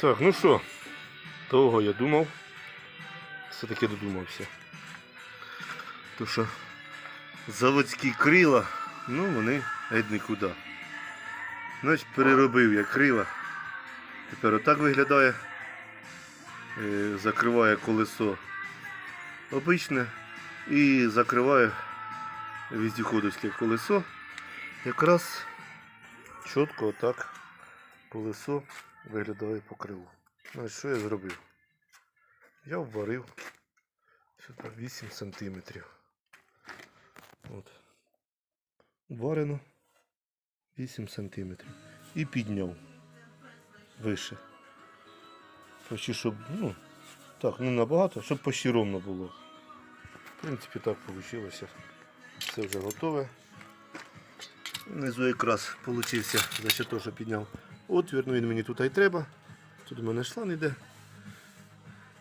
Так, ну що, довго я думав. Все-таки додумався. То що заводські крила, ну вони геть нікуди. Значить, переробив я крила. Тепер отак виглядає. Е, Закриває колесо обичне і закриває віздіходовське колесо. Якраз чітко отак колесо виглядає по криву. Значить, що я зробив? Я вварив сюди 8 сантиметрів. От. Варено 8 сантиметрів. І підняв вище. Почти, щоб, ну, так, не набагато, щоб почти було. В принципі, так вийшло. Все вже готове. Внизу якраз получився за того, що підняв отвір, ну він мені тут і треба. Тут у мене шланг іде.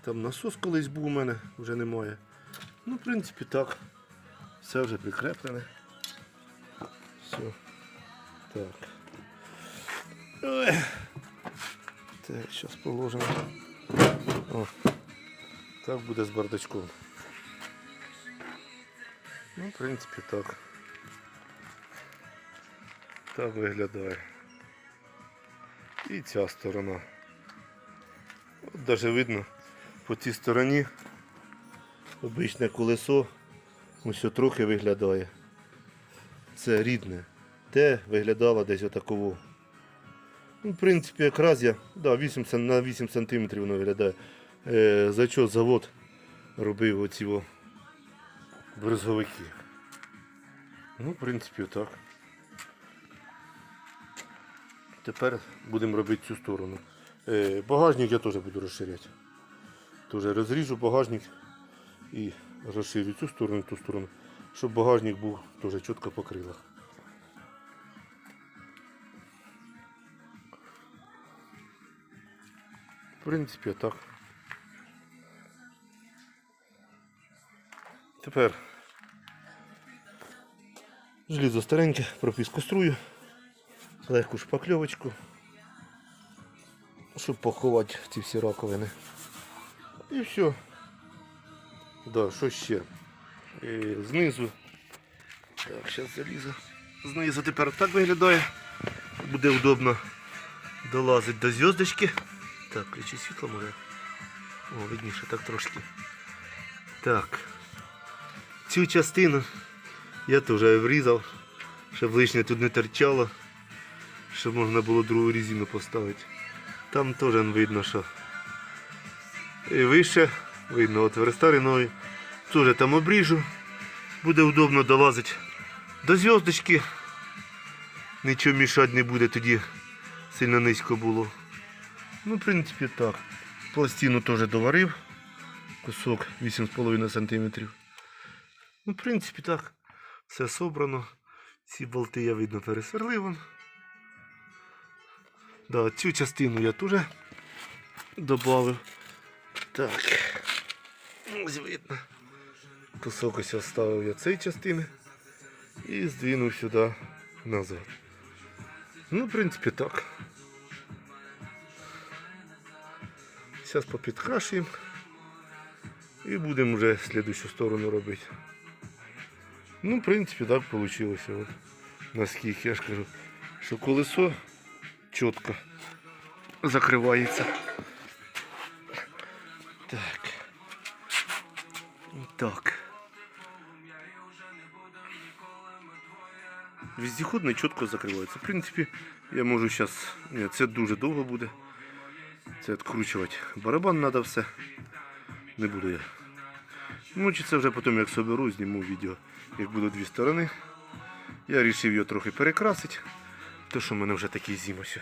Там насос колись був у мене, вже немає. Ну, в принципі, так. Все вже прикреплене. Все. Так. Ой. Так, зараз положимо. О. Так буде з бардачком. Ну, в принципі, так. Так виглядає. І ця сторона. От навіть видно по цій стороні обичне колесо ось трохи виглядає. Це рідне. Те виглядало десь отаково. Ну, в принципі, якраз я да, 8, на 8 см воно виглядає. Е, за що завод робив оці о брезговики. Ну, в принципі, так. Тепер будемо робити цю сторону. Е, багажник я теж буду розширяти. Теж розріжу багажник і розширю цю сторону, ту сторону, щоб багажник був теж чітко по крилах. В принципі, так. Тепер желізо стареньке, пропіс кострую, легку шпакльовочку, щоб поховати ці всі раковини. І все. Да, що ще? І знизу. Так, зараз залізу. Знизу тепер так виглядає. Буде удобно долазити до зв'язочки. Так, ключі світло може. О, видніше так трошки. Так. Цю частину я теж врізав, щоб лишнє тут не торчало, щоб можна було другу різину поставити. Там теж видно, що і вище, видно от стариною. Теж там обріжу. Буде удобно долазити до зв'язочки. Нічого мішати не буде, тоді сильно низько було. Ну, в принципі, так. Пластину теж доварив. Кусок 8,5 см. Ну, в принципі, так. Все собрано. Ці болти я видно пересверлив. Да, цю частину я теж додав. Так. Ось видно. Кусок ось оставив я цієї частини і здвинув сюди назад. Ну, в принципі, так. Зараз попідкрашуємо і будемо вже слідущу сторону робити. Ну, в принципі, так вийшло. Наскільки я ж кажу, що колесо чітко закривається. Так. Так. Вездеходний чітко закривається. В принципі, я можу зараз. Ні, це дуже довго буде. Це відкручувати. Барабан треба все. Не буду я. Ну, чи це вже потім як соберу, зніму відео, як будуть дві сторони. Я вирішив його трохи перекрасити. То що в мене вже такий зім ось.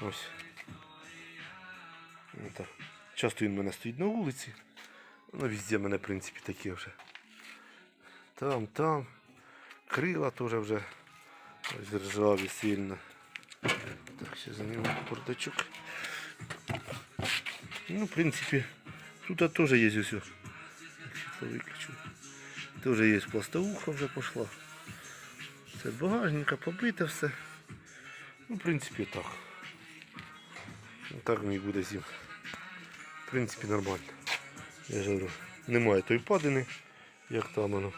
Ось. Ну. Часто він в мене стоїть на вулиці. Ну, везде в мене, в принципі, такі вже. Там, там. Крила теж вже ось ржаві сильно. Так, ще зніму бардачок. Ну, в принципі, тут теж є ось. Світло виключу. Теж є пластовуха вже пішла. Це багажника, побите все. Ну, в принципі, так. Так мені буде зім. В принципі, нормально. Я ж говорю, немає тої впадини, як там воно.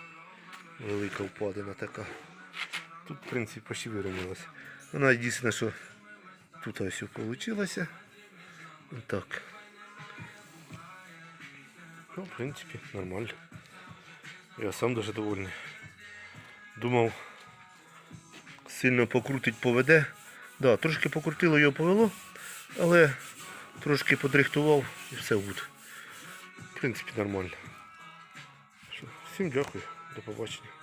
Велика впадина така. Тут, в принципі, почти вирівнялася. Вона єдине, що тут ось вийшло. Так. Ну, в принципі, нормально. Я сам дуже довольний. Думав, сильно покрутить поведе. Да, трошки покрутило його повело, але трошки подрихтував і все буде. В принципі, нормально. Всім дякую, до побачення.